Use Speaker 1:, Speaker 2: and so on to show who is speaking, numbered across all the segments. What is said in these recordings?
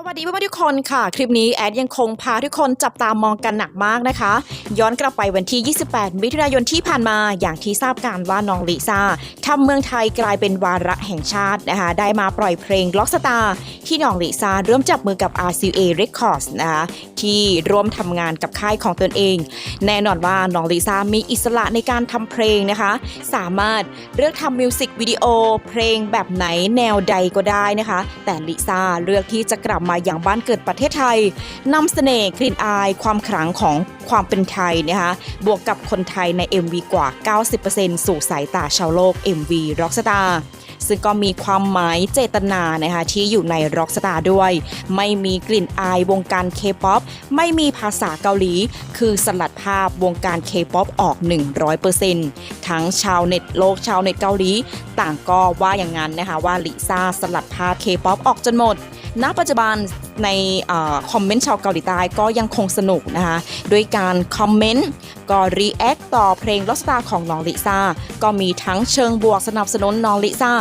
Speaker 1: สวัสดีเพื่อนๆทุกคนค่ะ คลิปนี้แอดยังคงพาทุกคนจับตามองกันหนักมากนะคะ ย้อนกลับไปวันที่ 28 มิถุนายนที่ผ่านมาอย่างที่ทราบกันว่าน้องลิซ่าทำเมืองไทยกลายเป็นวาระแห่งชาตินะคะ ได้มาปล่อยเพลงล็อกสตาร์ที่น้องลิซ่าร่วมจับมือกับ RCA Records นะคะที่ร่วมทำงานกับค่ายของตนเอง แน่นอนว่าน้องลิซ่ามีอิสระในการทำเพลงนะคะ สามารถเลือกทำมิวสิกวิดีโอเพลงแบบไหนแนวใดก็ได้นะคะ แต่ลิซ่าเลือกที่จะกลับมาอย่างบ้านเกิดประเทศไทยนำเสน่ห์กลิ่นอายความขลังของความเป็นไทยนะคะบวกกับคนไทยใน MV กว่า 90%สู่สายตาชาวโลก MV Rockstar ซึ่งก็มีความหมายเจตนานะคะที่อยู่ใน Rockstar ด้วย ไม่มีกลิ่นอายวงการ K-POP ไม่มีภาษาเกาหลี คือสลัดภาพวงการ K-POP อปออก 100%ทั้งชาวเน็ตโลกชาวเน็ตเกาหลี ต่างก็ว่าอย่างนั้นนะคะว่าลิซ่าสลัดภาพ K-POP ออกจนหมด ณปัจจุบันในอคอมเมนต์ชาวเกาหลีใต้ก็ยังคงสนุกนะคะด้วยการคอมเมนต์ก็รีแอคต่อเพลงลอสตาของน้องลิซ่าก็มีทั้งเชิงบวกสนับสนุนน้องลิซ่า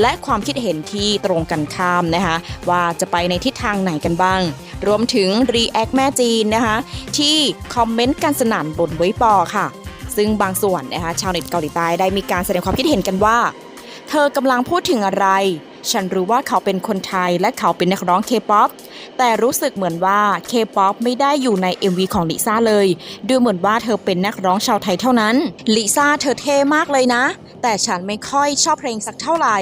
Speaker 1: และความคิดเห็นที่ตรงกันข้ามนะคะว่าจะไปในทิศทางไหนกันบ้าง รวมถึงรีแอคแม่จีนนะคะที่คอมเมนต์กันสนั่นบนไว้ปอค่ะ ซึ่งบางส่วนนะคะชาวเน็ตเกาหลีใต้ได้มีการแสดงความคิดเห็นกันว่า เธอกำลังพูดถึงอะไร ฉันรู้ว่าเขาเป็นคนไทยและเขาเป็นนักร้องเคป๊อปแต่รู้สึกเหมือนว่าเคป๊อปไม่ได้อยู่ใน MV ของลิซ่าเลย ดูเหมือนว่าเธอเป็นนักร้องชาวไทยเท่านั้นลิซ่าเธอเท่มากเลยนะ แต่ฉันไม่ค่อยชอบเพลงสักเท่าไหร่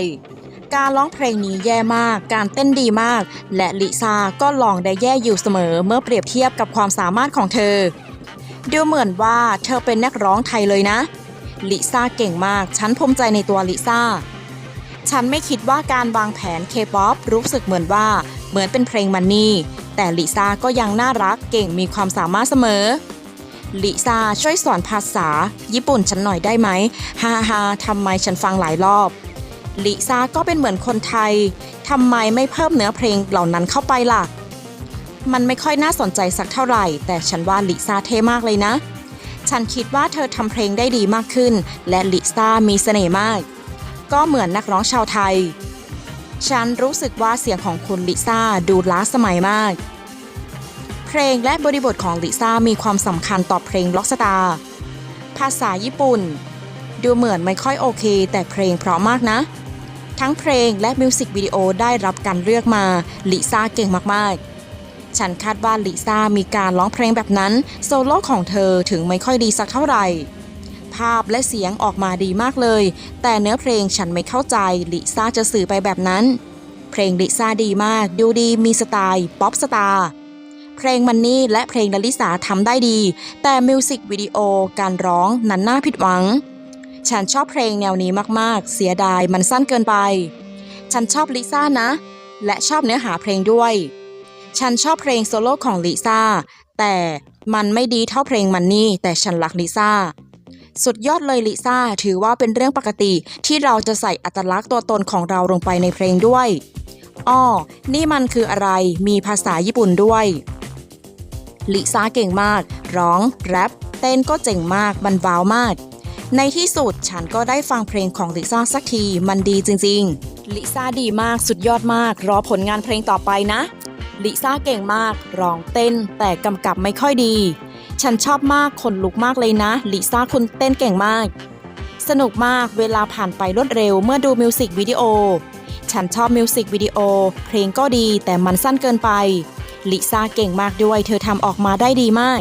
Speaker 1: การร้องเพลงนี้แย่มาก การเต้นดีมาก และลิซ่าก็ลองได้แย่อยู่เสมอเมื่อเปรียบเทียบกับความสามารถของเธอ ดูเหมือนว่าเธอเป็นนักร้องไทยเลยนะ ลิซ่าเก่งมาก ฉันภูมิใจในตัวลิซ่า ฉันไม่คิดว่าการวางแผนเคป๊อปรู้สึกเหมือนว่า เหมือนเป็นเพลงมันนี่ แต่ลิซ่าก็ยังน่ารักเก่งมีความสามารถเสมอลิซ่าช่วยสอนภาษา ญี่ปุ่นฉันหน่อยได้ไหมฮ่าฮ่าทำไมฉันฟังหลายรอบลิซ่าก็เป็นเหมือนคนไทยทำไมไม่เพิ่มเนื้อเพลงเหล่านั้นเข้าไปล่ะ มันไม่ค่อยน่าสนใจสักเท่าไหร่ แต่ฉันว่าลิซ่าเท่มากเลยนะ ฉันคิดว่าเธอทำเพลงได้ดีมากขึ้น และลิซ่ามีเสน่ห์มาก ก็เหมือนนักร้องชาวไทย ฉันรู้สึกว่าเสียงของคุณลิซ่าดูล้าสมัยมาก เพลงและบริบทของลิซ่ามีความสำคัญต่อเพลงล็อกสตาร์ภาษาญี่ปุ่น ดูเหมือนไม่ค่อยโอเค แต่เพลงเพราะมากนะ ทั้งเพลงและมิวสิกวิดีโอได้รับการเลือกมาลิซ่าเก่งมากๆฉันคาดว่าลิซ่ามีการร้องเพลงแบบนั้น โซโล่ของเธอถึงไม่ค่อยดีสักเท่าไหร่ ภาพและเสียงออกมาดีมากเลย แต่เนื้อเพลงฉันไม่เข้าใจลิซ่าจะสื่อไปแบบนั้น เพลงลิซ่าดีมาก ดูดีมีสไตล์ป๊อปสตาร์เพลงมันนี่และเพลงลลิสาทำได้ดี แต่มิวสิกวิดีโอการร้องนั้นน่าผิดหวัง ฉันชอบเพลงแนวนี้มากๆ เสียดายมันสั้นเกินไป ฉันชอบลิซ่านะ และชอบเนื้อหาเพลงด้วย ฉันชอบเพลงโซโล่ของลิซ่าแต่มันไม่ดีเท่าเพลงมันนี่แต่ฉันรักลิซ่า สุดยอดเลยลิซ่าถือว่าเป็นเรื่องปกติที่เราจะใส่อัตลักษณ์ตัวตนของเราลงไปในเพลงด้วยอ้อนี่มันคืออะไรมีภาษาญี่ปุ่นด้วยลิซ่าเก่งมาก ร้อง แรปเต้นก็เจ๋งมากมันว้าวมาก ในที่สุดฉันก็ได้ฟังเพลงของลิซ่าสักทีมันดีจริง ๆ ลิซ่าดีมากสุดยอดมาก รอผลงานเพลงต่อไปนะลิซ่าเก่งมาก ร้องเต้นแต่กำกับไม่ค่อยดี ฉันชอบมากคนลุกมากเลยนะลิซ่าคุณเต้นเก่งมาก สนุกมากเวลาผ่านไปรวดเร็วเมื่อดูมิวสิกวิดีโอ ฉันชอบมิวสิกวิดีโอ เพลงก็ดีแต่มันสั้นเกินไปลิซ่าเก่งมากด้วย เธอทำออกมาได้ดีมาก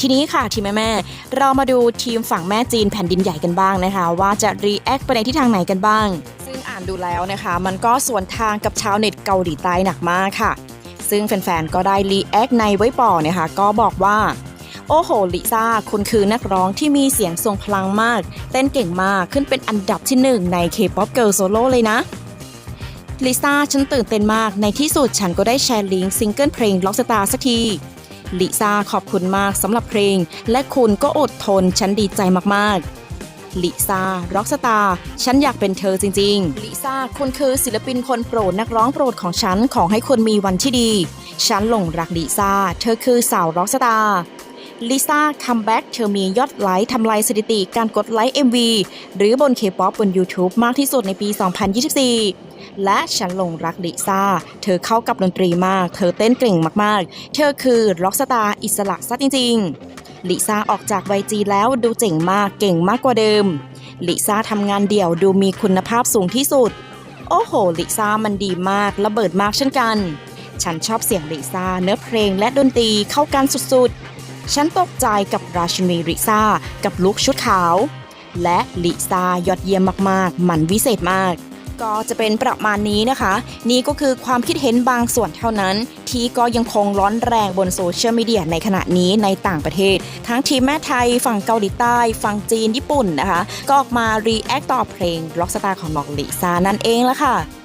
Speaker 1: ทีนี้ค่ะทีมแม่เรามาดูทีมฝั่งแม่จีนแผ่นดินใหญ่กันบ้างนะคะ ว่าจะรีแอคไปในทิศทางไหนกันบ้าง ซึ่งอ่านดูแล้วนะคะ มันก็สวนทางกับชาวเน็ตเกาหลีใต้หนักมากค่ะ ซึ่งแฟนๆก็ได้รีแอคในไว้ปอนะคะก็บอกว่า โอ้โห ลิซ่า คุณคือนักร้องที่มีเสียงทรงพลังมาก เต้นเก่งมากขึ้นเป็นอันดับที่หนึ่งใน K-POP Girl Solo เลยนะ ลิซ่า ฉันตื่นเต้นมาก ในที่สุดฉันก็ได้แชร์ลิงก์ซิงเกิลเพลง Rock Star สักที ลิซ่า ขอบคุณมากสำหรับเพลง และคุณก็อดทน ฉันดีใจมากๆลิซ่าร็อกสตาร์ฉันอยากเป็นเธอจริงๆ ลิซ่าคุณคือศิลปินคนโปรดนักร้องโปรดของฉัน ขอให้คุณมีวันที่ดี ฉันหลงรักลิซ่า เธอคือสาวร็อกสตาร์ ลิซ่าคัมแบ็กเธอมียอดไลค์ทำลายสถิติการกดไลค์ MV หรือบน K-POP บน YouTube มากที่สุดในปี 2024 และฉันหลงรักลิซ่า เธอเข้ากับดนตรีมาก เธอเต้นเก่งมากๆ เธอคือร็อกสตาร์อิสระซะจริงๆ ลิซ่าออกจาก YG แล้วดูเจ๋งมากเก่งมากกว่าเดิม ลิซ่าทำงานเดี่ยวดูมีคุณภาพสูงที่สุด โอ้โห ลิซ่ามันดีมากระเบิดมากเช่นกัน ฉันชอบเสียงลิซ่าเนื้อเพลงและดนตรีเข้ากันสุดๆ ฉันตกใจกับราชินีลิซ่ากับลุคชุดขาว และลิซ่ายอดเยี่ยมมากๆ มันวิเศษมาก ก็จะเป็นประมาณนี้นะคะ นี่ก็คือความคิดเห็นบางส่วนเท่านั้น ที่ก็ยังคงร้อนแรงบนโซเชียลมีเดียในขณะนี้ในต่างประเทศ ทั้งทีมแม่ไทย ฝั่งเกาหลีใต้ ฝั่งจีนญี่ปุ่นนะคะ ก็ออกมารีแอคต่อเพลงร็อกสตาร์ของน้องลิซ่านั่นเองละค่ะ